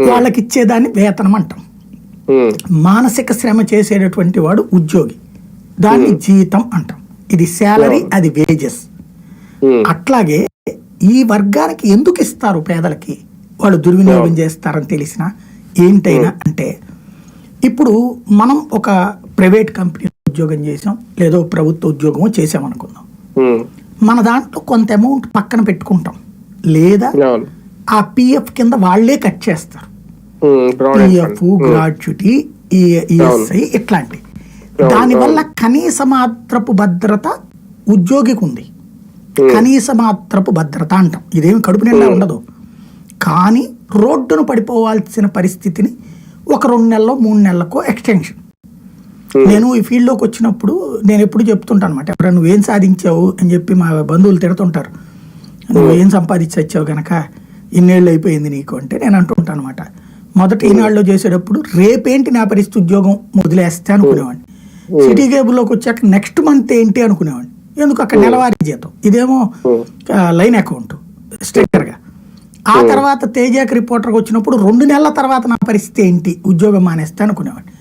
వాళ్ళకి ఇచ్చేదాన్ని వేతనం అంటాం మానసిక శ్రమ చేసేటటువంటి వాడు ఉద్యోగి. దాన్ని జీతం అంటాం. ఇది శాలరీ అది వేజెస్. అట్లాగే ఈ వర్గానికి ఎందుకు ఇస్తారు పేదలకి? వాళ్ళు దుర్వినియోగం చేస్తారని తెలిసిన ఏంటైనా అంటే ఇప్పుడు మనం ఒక ప్రైవేట్ కంపెనీ ఉద్యోగం చేసాం లేదో ప్రభుత్వ ఉద్యోగం చేసాం అనుకుందాం మన దాంట్లో కొంత అమౌంట్ పక్కన పెట్టుకుంటాం. లేదా ఆ పిఎఫ్ కింద వాళ్ళే కట్ చేస్తారు. పిఎఫ్ గ్రాడ్యుటీ ఈఎస్ఐ ఇట్లాంటి దానివల్ల కనీస మాత్రపు భద్రత ఉద్యోగికి ఉంది కనీస మాత్రపు భద్రత అంటాం. ఇదేమి కడుపు నిండా ఉండదు. కానీ రోడ్డును పడిపోవాల్సిన పరిస్థితిని ఒక రెండు నెలలో మూడు నెలలకు ఎక్స్టెన్షన్ నేను ఈ ఫీల్డ్లోకి వచ్చినప్పుడు నేను ఎప్పుడు చెప్తుంటాను అనమాట ఎప్పుడైనా నువ్వేం సాధించావు? అని చెప్పి మా బంధువులు తిడుతుంటారు. నువ్వేం సంపాదించి వచ్చావు గనక? ఇన్నేళ్ళు అయిపోయింది నీకు అంటే నేను అంటుంటాను అనమాట మొదట ఈనాడులో చేసేటప్పుడు రేపేంటి నా పరిస్థితి ఉద్యోగం వదిలేస్తే అనుకునేవాడిని. సిటీ కేబుల్లోకి వచ్చాక నెక్స్ట్ మంత్ ఏంటి అనుకునేవాడిని. ఎందుకు అక్కడ నెలవారీ జీతం? ఇదేమో లైన్ అకౌంట్ స్ట్రక్చర్గా. ఆ తర్వాత తేజాకి రిపోర్టర్కి వచ్చినప్పుడు రెండు నెలల తర్వాత నా పరిస్థితి ఏంటి? ఉద్యోగం మానేస్తే అనుకునేవాడిని.